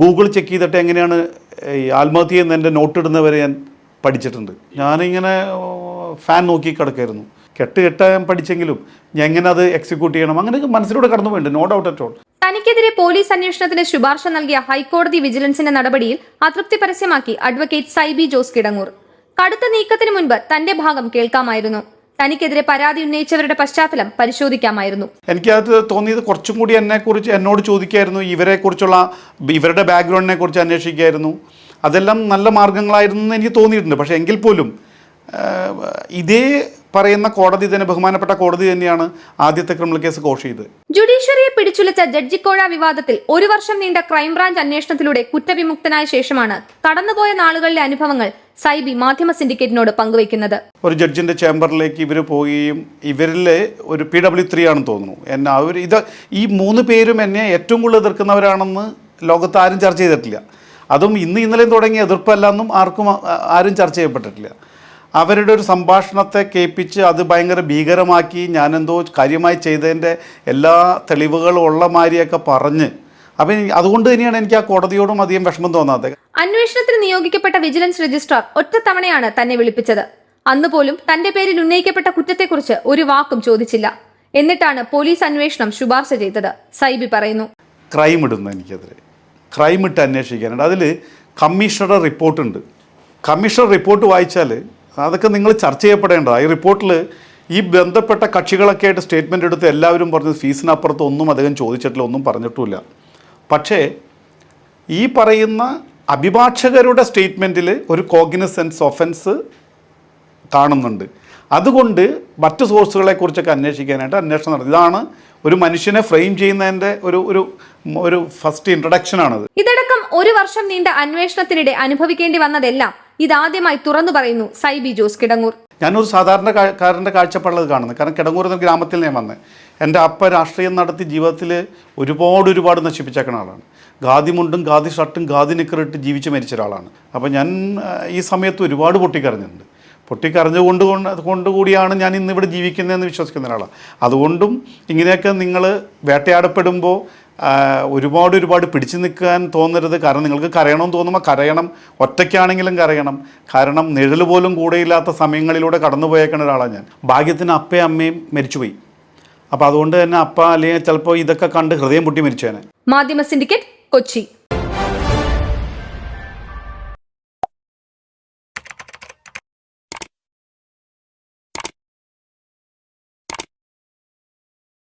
Google check ചെയ്തിട്ട് എങ്ങനെയാണ് ഈ ആത്മഹത്യ എന്ന് എന്റെ നോട്ട് ഇടുന്നവരെ ഞാൻ പഠിച്ചിട്ടുണ്ട്. ഞാനിങ്ങനെ ഫാൻ നോക്കി കിടക്കായിരുന്നു. കെട്ട് കെട്ടാൻ പഠിച്ചെങ്കിലും ഞാൻ എങ്ങനെ അത് എക്സിക്യൂട്ട് ചെയ്യണം? അങ്ങനെയൊക്കെ മനസ്സിലൂടെ കടന്നു നോ ഡൗട്ട് അറ്റ് ഓൾ തനിക്കെതിരെ പോലീസ് അന്വേഷണത്തിന് ശുപാർശ നൽകിയ ഹൈക്കോടതി വിജിലൻസിന്റെ നടപടിയിൽ അതൃപ്തി പരസ്യമാക്കി അഡ്വക്കേറ്റ് സൈബി ജോസ് കിടങ്ങൂർ. കടുത്ത നീക്കത്തിന് മുൻപ് തന്റെ ഭാഗം കേൾക്കാമായിരുന്നു. തനിക്കെതിരെ പരാതി ഉന്നയിച്ചവരുടെ പശ്ചാത്തലം പരിശോധിക്കാമായിരുന്നു. എനിക്കത് തോന്നിയത് കുറച്ചും കൂടി എന്നെക്കുറിച്ച് എന്നോട് ചോദിക്കായിരുന്നു. ഇവരെ കുറിച്ചുള്ള ഇവരുടെ ബാക്ക്ഗ്രൗണ്ടിനെ കുറിച്ച് അന്വേഷിക്കായിരുന്നു. അതെല്ലാം നല്ല മാർഗങ്ങളായിരുന്നു എന്ന് എനിക്ക് തോന്നിയിട്ടുണ്ട്. പക്ഷേ എങ്കിൽ പോലും ഇതേ പറയുന്ന കോടതി തന്നെ ബഹുമാനപ്പെട്ട കോടതി തന്നെയാണ് ആദ്യത്തെ ക്രിമിനൽ കേസ് കോഷ് ചെയ്തത്. ജുഡീഷ്യറിയെ പിടിച്ചുലച്ച ജഡ്ജിക്കോഴ വിവാദത്തിൽ ഒരു വർഷം നീണ്ട ക്രൈംബ്രാഞ്ച് അന്വേഷണത്തിലൂടെ കുറ്റവിമുക്തനായ ശേഷമാണ് കടന്നുപോയ നാളുകളിലെ അനുഭവങ്ങൾ സൈബി മാധ്യമ സിൻഡിക്കേറ്റിനോട് പങ്കുവയ്ക്കുന്നത്. ഒരു ജഡ്ജിന്റെ ചേംബറിലേക്ക് ഇവർ പോവുകയും ഇവരിലെ ഒരു പി ഡബ്ല്യു ത്രീ ആണെന്ന് തോന്നുന്നു. എന്നെ അവർ ഇത് ഈ മൂന്ന് പേരും എന്നെ ഏറ്റവും കൂടുതൽ എതിർക്കുന്നവരാണെന്ന് ലോകത്ത് ആരും ചർച്ച ചെയ്തിട്ടില്ല. അതും ഇന്ന് ഇന്നലെയും തുടങ്ങിയ എതിർപ്പല്ലെന്നും ആർക്കും ആരും ചർച്ച ചെയ്യപ്പെട്ടിട്ടില്ല. അവരുടെ ഒരു സംഭാഷണത്തെ കേൾപ്പിച്ച് അത് ഭയങ്കര ഭീകരമാക്കി ഞാനെന്തോ കാര്യമായി ചെയ്തതിന്റെ എല്ലാ തെളിവുകളും ഉള്ള മാതിരിയൊക്കെ പറഞ്ഞ് അപ്പം അതുകൊണ്ട് തന്നെയാണ് എനിക്ക് ആ കോടതിയോടും അധികം വിഷമം തോന്നാത്തത്. അന്വേഷണത്തിന് നിയോഗിക്കപ്പെട്ട വിജിലൻസ് രജിസ്ട്രാർ ഒറ്റത്തവണയാണ് തന്നെ വിളിപ്പിച്ചത്. അന്ന് പോലും തന്റെ പേരിൽ ഉന്നയിക്കപ്പെട്ട കുറ്റത്തെക്കുറിച്ച് ഒരു വാക്കും ചോദിച്ചില്ല. എന്നിട്ടാണ് പോലീസ് അന്വേഷണം ശുപാർശ ചെയ്തത്. സൈബി പറയുന്നു. ക്രൈം ഇടുന്നു എനിക്കെതിരെ. ക്രൈം ഇട്ട് അന്വേഷിക്കാനുണ്ട്. അതിൽ കമ്മീഷണറുടെ റിപ്പോർട്ടുണ്ട്. കമ്മീഷണർ റിപ്പോർട്ട് വായിച്ചാൽ അതൊക്കെ നിങ്ങൾ ചർച്ച ചെയ്യപ്പെടേണ്ടതാണ് ഈ റിപ്പോർട്ടിൽ ഈ ബന്ധപ്പെട്ട കക്ഷികളൊക്കെ ആയിട്ട് സ്റ്റേറ്റ്മെന്റ് എടുത്ത് എല്ലാവരും പറഞ്ഞത് ഫീസിനപ്പുറത്ത് ഒന്നും അധികം ചോദിച്ചിട്ടില്ല ഒന്നും പറഞ്ഞിട്ടുമില്ല. പക്ഷേ ഈ പറയുന്ന അഭിഭാഷകരുടെ സ്റ്റേറ്റ്മെന്റിൽ ഒരു കോഗ്നിസൻസ് ഒഫൻസ് കാണുന്നുണ്ട്. അതുകൊണ്ട് മറ്റു സോഴ്സുകളെ കുറിച്ചൊക്കെ അന്വേഷിക്കാനായിട്ട് അന്വേഷണം നടത്തി. ഇതാണ് ഒരു മനുഷ്യനെ ഫ്രെയിം ചെയ്യുന്നതിന്റെ ഒരു ഒരു ഒരു ഫസ്റ്റ് ഇൻട്രഡക്ഷനാണത്. ഇതടക്കം ഒരു വർഷം നീണ്ട അന്വേഷണത്തിനിടെ അനുഭവിക്കേണ്ടി വന്നതെല്ലാം ഇതാദ്യമായി തുറന്നു പറയുന്നു സൈബി ജോസ് കിടങ്ങൂർ. ഞാനൊരു സാധാരണക്കാരന്റെ കാഴ്ചപ്പാടുള്ളത് കാണുന്നത്. കാരണം കിടങ്ങൂർ എന്ന ഗ്രാമത്തിൽ ഞാൻ വന്നത് എന്റെ അപ്പ രാഷ്ട്രീയം നടത്തി ജീവിതത്തിൽ ഒരുപാട് ഒരുപാട് നശിപ്പിച്ചേക്കുന്ന ആളാണ്. ഖാദി മുണ്ടും ഖാദി ഷർട്ടും ഖാദി നിക്കറിട്ട് ജീവിച്ച് മരിച്ച ഒരാളാണ്. അപ്പോൾ ഞാൻ ഈ സമയത്ത് ഒരുപാട് പൊട്ടിക്കരഞ്ഞിട്ടുണ്ട്. പൊട്ടിക്കരഞ്ഞുകൊണ്ട് കൊണ്ട് കൊണ്ടുകൂടിയാണ് ഞാൻ ഇന്നിവിടെ ജീവിക്കുന്നതെന്ന് വിശ്വസിക്കുന്ന ഒരാളാണ്. അതുകൊണ്ടും ഇങ്ങനെയൊക്കെ നിങ്ങൾ വേട്ടയാടപ്പെടുമ്പോൾ ഒരുപാട് ഒരുപാട് പിടിച്ചു നിൽക്കാൻ തോന്നരുത്. കാരണം നിങ്ങൾക്ക് കരയണമെന്ന് തോന്നുമ്പോൾ കരയണം. ഒറ്റയ്ക്കാണെങ്കിലും കരയണം. കാരണം നിഴൽ പോലും കൂടെയില്ലാത്ത സമയങ്ങളിലൂടെ കടന്നു പോയേക്കുന്ന ഒരാളാണ് ഞാൻ. ഭാഗ്യത്തിന് അപ്പയും അമ്മയും മരിച്ചുപോയി. അപ്പോൾ അതുകൊണ്ട് തന്നെ അപ്പ അല്ലെങ്കിൽ ചിലപ്പോൾ ഇതൊക്കെ കണ്ട് ഹൃദയം പൊട്ടി മരിച്ചേനെ. മാധ്യമ സിൻഡിക്കേറ്റ് കൊച്ചി.